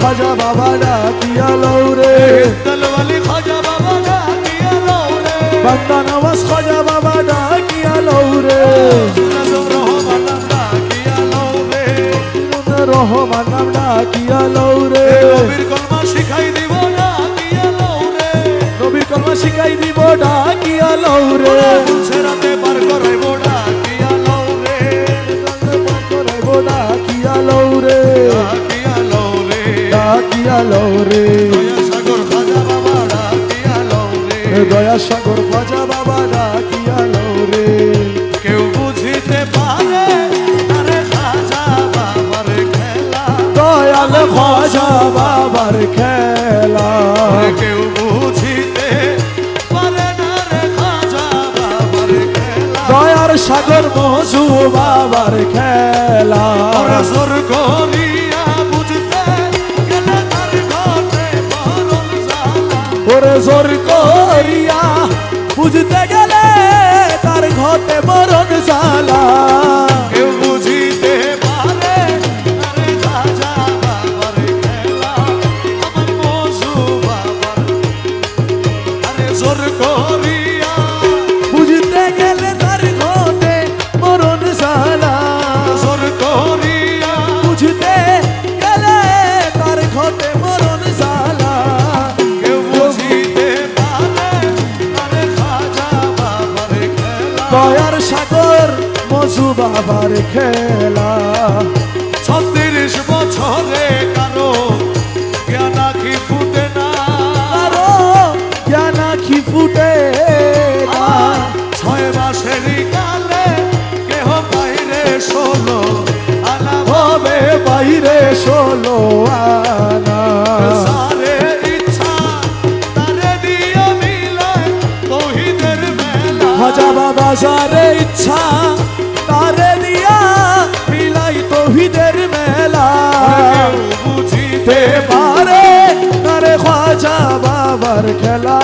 খাজা বাবা ডাকিয়া লও রে। দলওয়ালি খাজা বাবা ডাকিয়া বান্দা নওয়াজ খাজা বাবা ডাকিয়া লও রে। রহমান ডাকিয়া লও রে। রহমান নাম ডাকিয়া লও রে। নবীর কলমা শিখাই দিব ডাকিয়া লও নবীর কলমা শিখাই দিব ডাকিয়া লও রে। পার করাইব ডাকিয়া লও রে। করাইব ডাকিয়া লও দয়া লও রে। দয়া সাগর খাজা বাবা ডাকিয়া লও রে। কেউ বুঝিতে পারে আরে খাজা বাবার খেলা। দয়াল খাজা বাবার খেলা। কেউ বুঝিতে পারে না রে খাজা বাবার খেলা। দয়ার সাগর মজু বাবার খেলা। জোর করিয়া জোর করিয়া বুঝতে গেলে তার ঘটে মরণ জ্বালা। দয়ার সাগর মজু বাবার খেলা। ছত্রিশ বছরে কারও জ্ঞান আখি ফুটে না। আরও জ্ঞান আখি ফুটে না। ছয় মাসের কালে কেহ বাইরে ষোলো আনা। হবে বাইরে ষোলো আনা। সারে যারে ইচ্ছা তারে দিয়া মিলাই তহিদের মেলা। বুঝিতে পারে তারে খাজা বাবার খেলা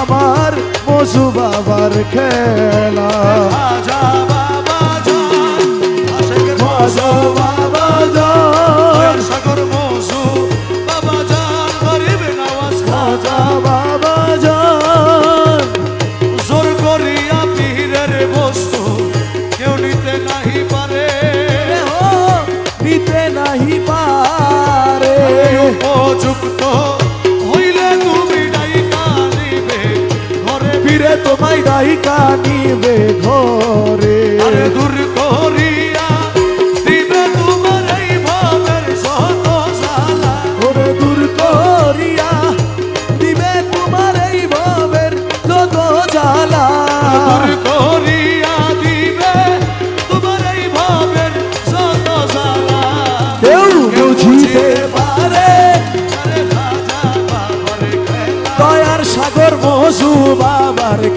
আমার মজু বাবার খেলা। খাজা বাবা খাজা বাবা। নাহি পারে উপযুক্ত হইলে তুমি ডাইকা নিবে। ঘরে ফিরে তোমায় ডাইকা নিবে ঘরে। দূর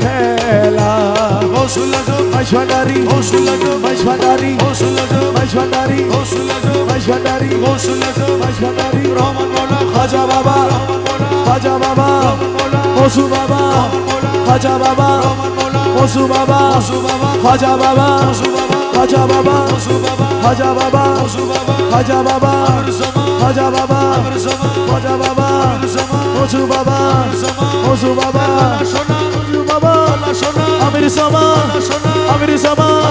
খেলা। হৌসলা জো মাইশানারি হৌসলা জো মাইশানারি হৌসলা জো মাইশানারি হৌসলা জো মাইশানারি হৌসলা জো মাইশানারি রহমান মৌলা খাজা বাবা। খাজা বাবা। মসু বাবা। খাজা বাবা। রহমান বাবা। মসু বাবা। খাজা বাবা। মসু বাবা। খাজা বাবা। মসু বাবা। খাজা বাবা। মসু বাবা। খাজা বাবা। খাজা বাবা খাজা বাবা। আমর বাবা। আমর বাবা। সোনা। মসু বাবা সোনা আমির সমা